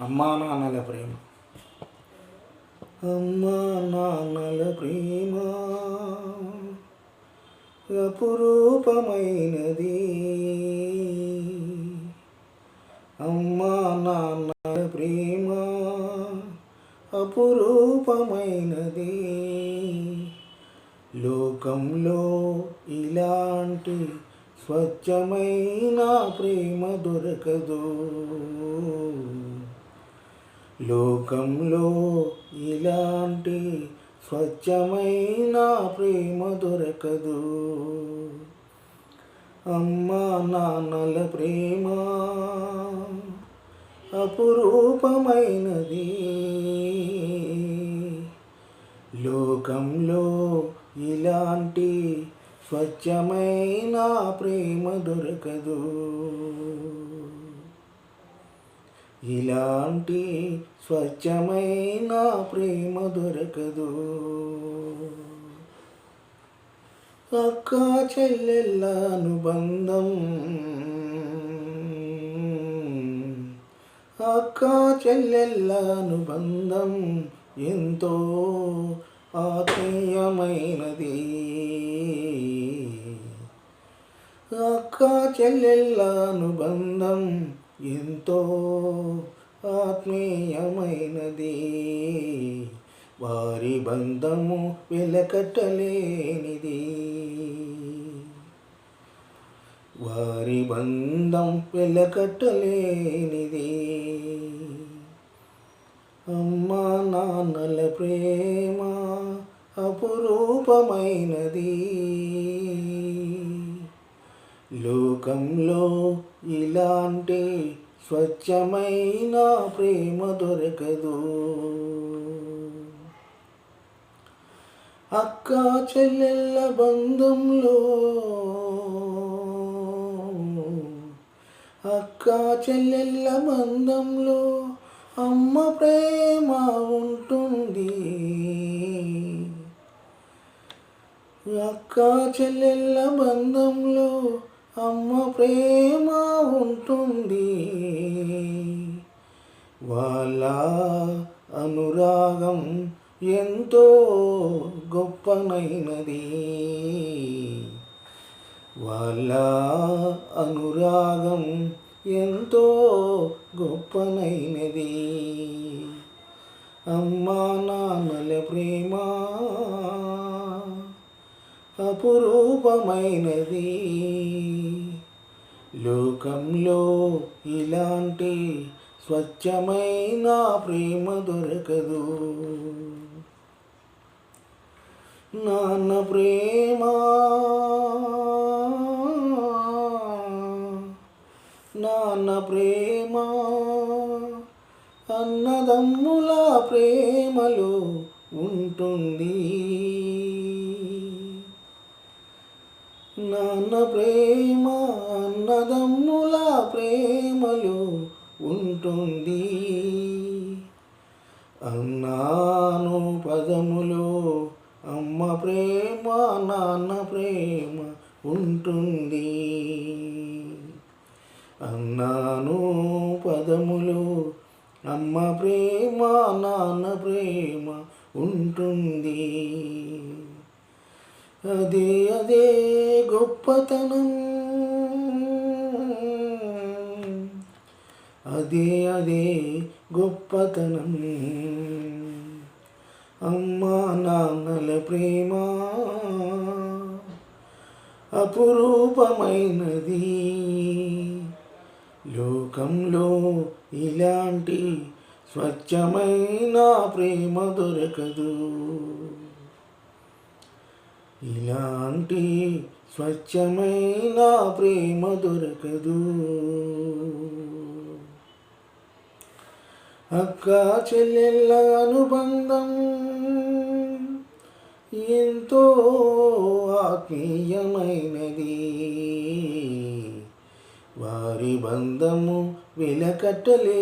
అమ్మా నాన్నల ప్రేమ. అమ్మా నాన్నల ప్రేమ. అపురూపమైనది. అమ్మా నాన్నల ప్రేమ. అపురూపమైనది. లోకంలో ఇలాంటి స్వచ్ఛమైన ప్రేమ దొరకదు. లోకంలో ఇలాంటి స్వచ్ఛమైన ప్రేమ దొరకదు. అమ్మా నాన్నల ప్రేమ అపురూపమైనది. లోకంలో ఇలాంటి స్వచ్ఛమైన ప్రేమ దొరకదు. ఇలాంటి స్వచ్ఛమైన ప్రేమ దొరకదు అక్క చెల్లెళ్ళ అనుబంధం అక్క చెల్లెళ్ళ అనుబంధం ఎంతో ఆత్మీయమైనది అక్క చెల్లెళ్ళ అనుబంధం ఎంతో ఆత్మీయమైనది. వారి బంధము వెలకట్టలేనిది. వారి బంధం వెలకట్టలేనిది. అమ్మా నాన్నల ప్రేమ అపురూపమైనది. లోకంలో ఇలాంటి స్వచ్ఛమైన ప్రేమ దొరకదు. అక్క చెల్లెళ్ళ బంధంలో అక్క చెల్లెళ్ళ బంధంలో అమ్మ ప్రేమ ఉంటుంది. అక్క చెల్లెళ్ళ బంధంలో అమ్మ ప్రేమ ఉంటుంది. వాళ్ళ అనురాగం ఎంతో గొప్పనైనది. వాళ్ళ అనురాగం ఎంతో గొప్పనైనది. అమ్మా నాన్నల ప్రేమ అపురూపమైనది. లోకంలో ఇలాంటి స్వచ్ఛమైన ప్రేమ దొరకదు. నాన్న ప్రేమ నాన్న ప్రేమ అన్నదమ్ముల ప్రేమలో ఉంటుంది. నాన్న ప్రేమ అన్నదమ్ముల ప్రేమలో ఉంటుంది. అన్నాను పదములో అమ్మ ప్రేమ నాన్న ప్రేమ ఉంటుంది. అన్నాను పదములు అమ్మ ప్రేమ నాన్న ప్రేమ ఉంటుంది. అదే అదే గొప్పతనం. అదే అదే గొప్పతనం. అమ్మా నాన్నల ప్రేమ అపురూపమైనది. లోకంలో ఇలాంటి స్వచ్ఛమైన ప్రేమ దొరకదు. ఇలాంటి స్వచ్ఛమైన ప్రేమ దొరకదు. అక్క చెల్లెళ్ళ అనుబంధం ఎంతో ఆత్మీయమైనది. వారి బంధము వెలకట్టలేనిది.